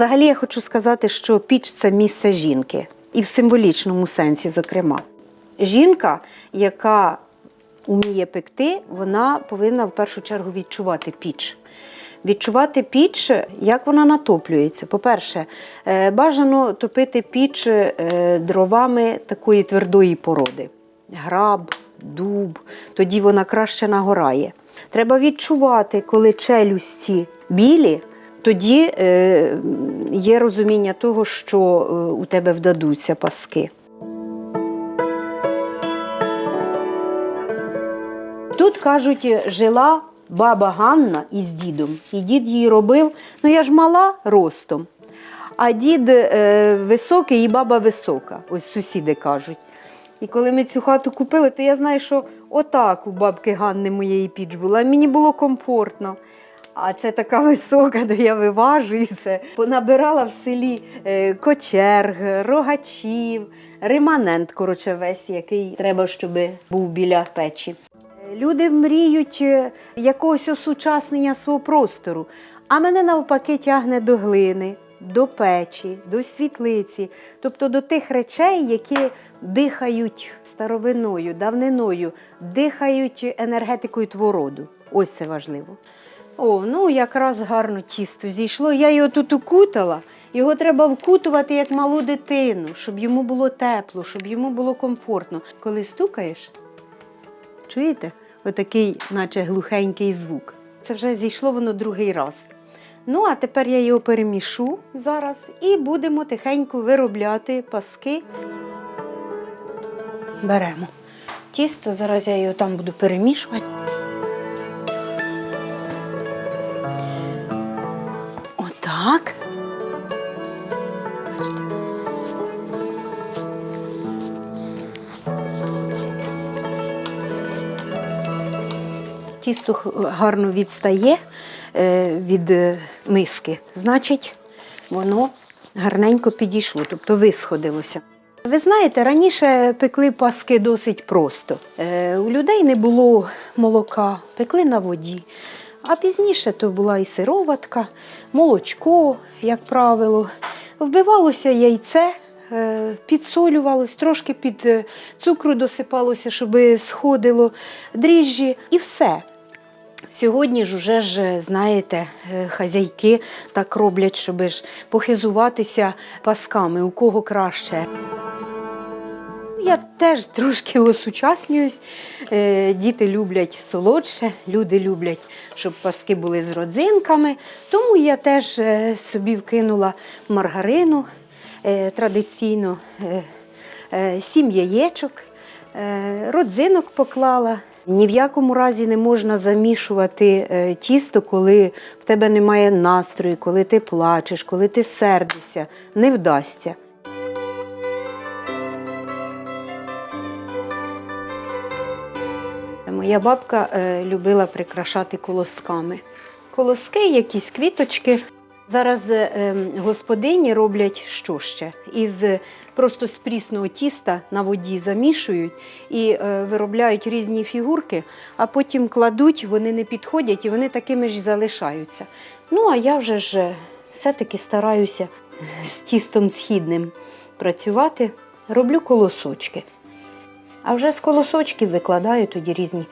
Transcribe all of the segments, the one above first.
Взагалі я хочу сказати, що піч це місце жінки, і в символічному сенсі, зокрема. Жінка, яка вміє пекти, вона повинна в першу чергу відчувати піч. Відчувати піч, як вона натоплюється. По-перше, е, бажано топити піч е, дровами такої твердої породи. Граб, дуб, тоді вона краще нагорає. Треба відчувати, коли челюсті білі, тоді е, є розуміння того, що е, у тебе вдадуться паски. Тут кажуть, жила баба Ганна із дідом, і дід її робив. Ну я ж мала ростом, а дід е, високий і баба висока. Ось сусіди кажуть. І коли ми цю хату купили, то я знаю, що отак у бабки Ганни моєї піч була. Мені було комфортно. А це така висока, де я виважу і все. Понабирала в селі е, кочерг, рогачів, реманент, коротше, весь, який треба, щоб був біля печі. Люди мріють е, якогось осучаснення свого простору, а мене навпаки тягне до глини, до печі, до світлиці, тобто до тих речей, які дихають старовиною, давниною, дихають енергетикою твого роду. Ось це важливо. О, ну якраз гарно тісто зійшло. Я його тут укутала. Його треба вкутувати як малу дитину, щоб йому було тепло, щоб йому було комфортно. Коли стукаєш, чуєте? Отакий, наче глухенький звук. Це вже зійшло воно другий раз. Ну, а тепер я його перемішу зараз і будемо тихенько виробляти паски. Беремо тісто, зараз я його там буду перемішувати. Тісто гарно відстає е, від е, миски, значить, воно гарненько підійшло, тобто висходилося. Ви знаєте, раніше пекли паски досить просто. Е, у людей не було молока, пекли на воді. А пізніше то була і сироватка, молочко, як правило. Вбивалося яйце, підсолювалось, трошки під цукру досипалося, щоб сходило дріжджі, і все. Сьогодні ж уже ж, знаєте, е, хазяйки так роблять, щоб ж похизуватися пасками, у кого краще. Я теж трошки осучаснююсь. Е, Діти люблять солодше, люди люблять, щоб паски були з родзинками. Тому я теж е, собі вкинула маргарину традиційно, сім яєчок, родзинок поклала. Ні в якому разі не можна замішувати е, тісто, коли в тебе немає настрою, коли ти плачеш, коли ти сердишся. Не вдасться. Моя бабка е, любила прикрашати колосками. Колоски, якісь квіточки. Зараз е, ем, господині роблять що ще? Із е, просто з прісного тіста на воді замішують і е, виробляють різні фігурки, а потім кладуть, вони не підходять і вони такими ж залишаються. Ну, а я вже ж все-таки стараюся з тістом східним працювати, роблю колосочки. А вже з колосочків викладаю тоді різні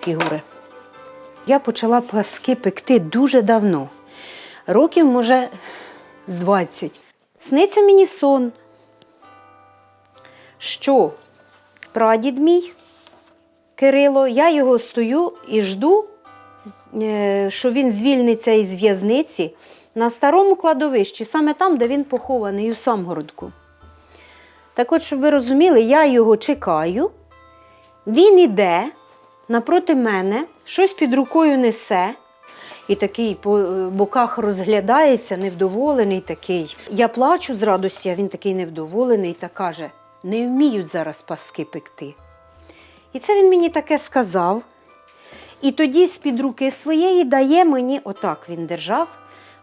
фігури. Я почала паски пекти дуже давно. Років, може, з 20. Сниться мені сон, що прадід мій Кирило, я його стою і жду, е, що він звільниться із в'язниці на старому кладовищі, саме там, де він похований у Самгородку. Так от, щоб ви розуміли, я його чекаю, він іде напроти мене, щось під рукою несе. І такий по е, боках розглядається, невдоволений такий. Я плачу з радості, а він такий невдоволений та каже: не вміють зараз паски пекти. І це він мені таке сказав. І тоді з-під руки своєї дає мені, отак він держав,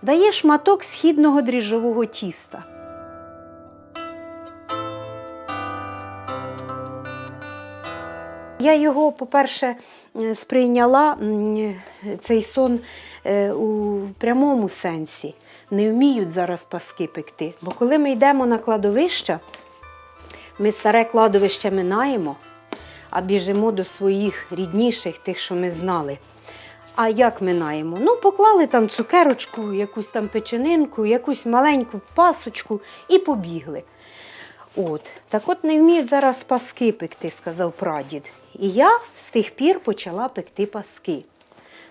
дає шматок східного дріжджового тіста. Я його, по-перше, е, сприйняла цей сон е, у прямому сенсі. не вміють зараз паски пекти. Бо коли ми йдемо на кладовища, ми старе кладовище минаємо, а біжимо до своїх рідніших, тих, що ми знали. А як минаємо? Ну, поклали там цукерочку, якусь там печенинку, якусь маленьку пасочку і побігли. От, так от не вміють зараз паски пекти, сказав прадід. І я з тих пір почала пекти паски.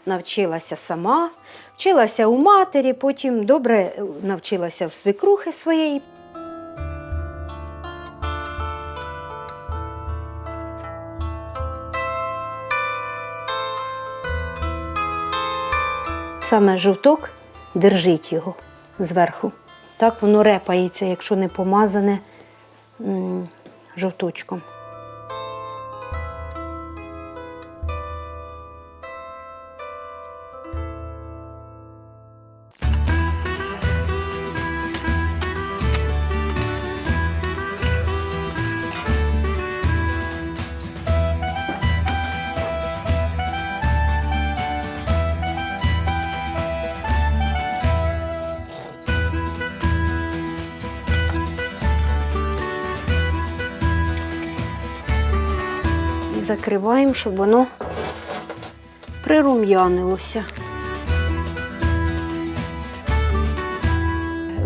Навчилася сама, вчилася у матері, потім добре е, навчилася в свекрухи своєї. Саме жовток держить його зверху. Так воно репається, якщо не помазане жовточком. Закриваємо, щоб воно прирум'янилося.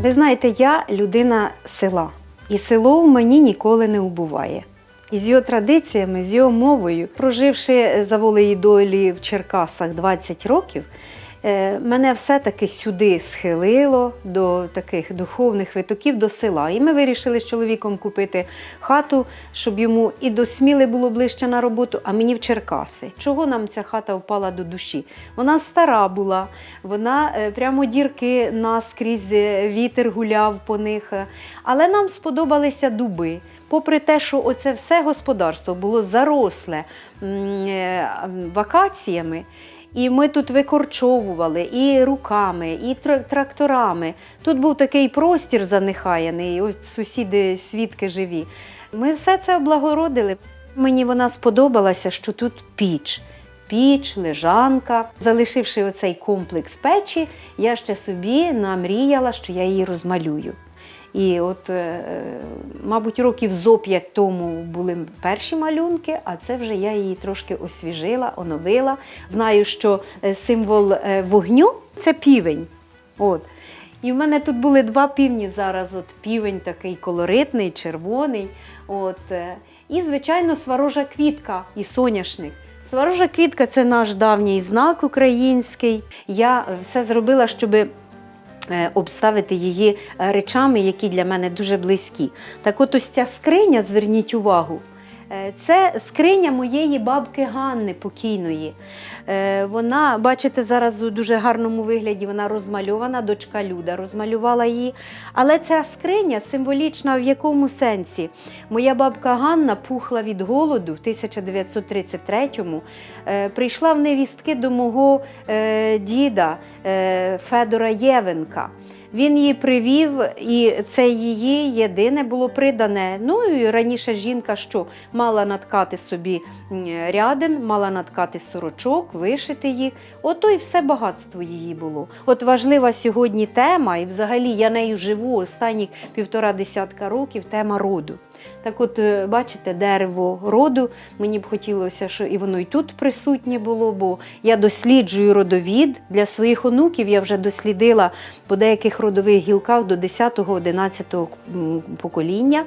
Ви знаєте, я людина села, і село в мені ніколи не убуває. І з його традиціями, з його мовою, проживши за волеї долі в Черкасах 20 років, мене все-таки сюди схилило до таких духовних витоків до села. І ми вирішили з чоловіком купити хату, щоб йому і до Сміли було ближче на роботу, а мені в Черкаси. Чого нам ця хата впала до душі? Вона стара була, вона е, прямо дірки наскрізь, е, вітер гуляв по них. е. Але нам сподобалися дуби. Попри те, що оце все господарство було заросле е, вакаціями, і ми тут викорчовували і руками, і тракторами. Тут був такий простір занехаяний, ось сусіди свідки живі. Ми все це облагородили. Мені вона сподобалася, що тут піч. Піч, лежанка. Залишивши оцей комплекс печі, я ще собі намріяла, що я її розмалюю. І от, е, мабуть, років зо п'ять тому були перші малюнки, а це вже я її трошки освіжила, оновила. Знаю, що е, символ е, вогню це півень. От. І в мене тут були два півні зараз. От півень такий колоритний, червоний. От. І, звичайно, сварожа квітка і соняшник. Сварожа квітка це наш давній знак український. Я все зробила, щоби обставити її е, речами, які для мене дуже близькі. Так от ось ця скриня, зверніть увагу, е, це скриня моєї бабки Ганни покійної. Е, Вона, бачите, зараз у дуже гарному вигляді вона розмальована, дочка Люда розмалювала її. Але ця скриня символічна в якому сенсі? Моя бабка Ганна пухла від голоду в 1933-му, е, прийшла в невістки до мого е, діда е, Федора Євенка. Він її привів, і це її єдине було придане. Ну і раніше жінка що мала наткати собі рядин, мала наткати сорочок, вишити їх. Ото і все багатство її було. От важлива сьогодні тема, і взагалі я нею живу останні півтора десятка років. Тема роду. Так, от, е, бачите, дерево роду. Мені б хотілося, що і воно і тут присутнє було, бо я досліджую родовід. Для своїх онуків я вже дослідила по деяких родових гілках до 10-11 покоління.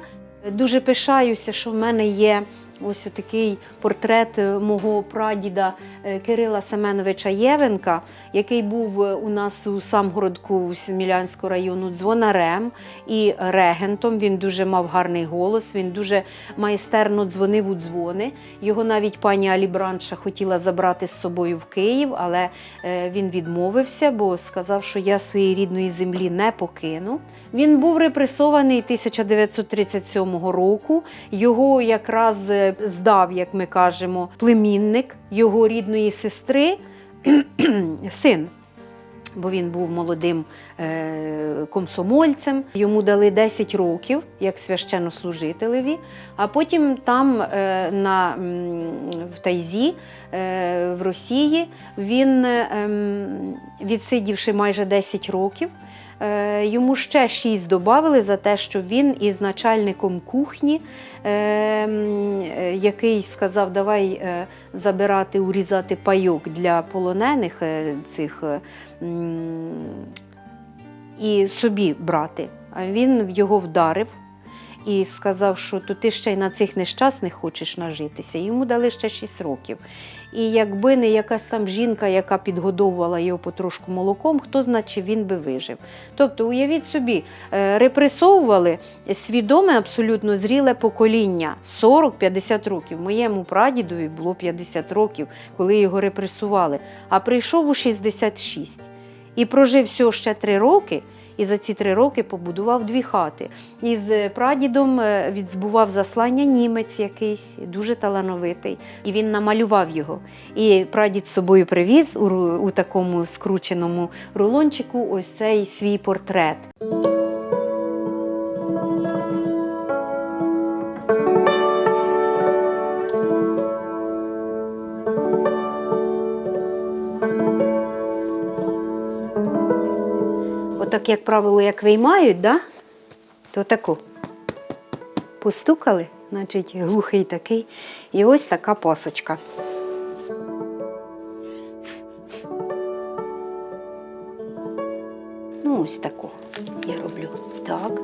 Дуже пишаюся, що в мене є ось такий портрет е, мого прадіда е, Кирила Семеновича Євенка, який був е, у нас у самгородку Смілянського району дзвонарем і регентом. Він дуже мав гарний голос, він дуже майстерно дзвонив у дзвони. Його навіть пані Алі Бранша хотіла забрати з собою в Київ, але він відмовився, бо сказав, що я своєї рідної землі не покину. Він був репресований 1937 року. Його якраз здав, як ми кажемо, племінник його рідної сестри, син. Бо він був молодим е, комсомольцем. Йому дали 10 років як священнослужителеві, а потім там е, на, в Тайзі, е, в Росії, він, е, відсидівши майже 10 років, Йому ще шість додали за те, що він із начальником кухні, е, е, який сказав, давай е, забирати, урізати пайок для полонених е, цих е, і собі брати. А він його вдарив і сказав, що то ти ще й на цих нещасних хочеш нажитися. Йому дали ще 6 років. І якби не якась там жінка, яка підгодовувала його потрошку молоком, хто значить він би вижив. Тобто, уявіть собі, е, репресовували свідоме, абсолютно зріле покоління 40-50 років. Моєму прадідові було 50 років, коли його репресували, а прийшов у 66 і прожив всього ще 3 роки. І за ці три роки побудував дві хати. І з прадідом відзбував відбував заслання німець якийсь, дуже талановитий. І він намалював його. І прадід з собою привіз у, у такому скрученому рулончику ось цей свій портрет. Як правило, як виймають, да? то таку. Постукали, значить, глухий такий. І ось така пасочка. Ну, ось таку я роблю. Так.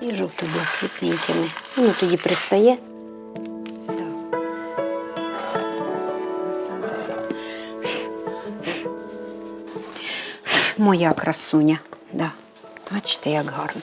І жовто-блакитненькими. Воно тоді пристає. Моя красуня. Да. Бачите, як гарно.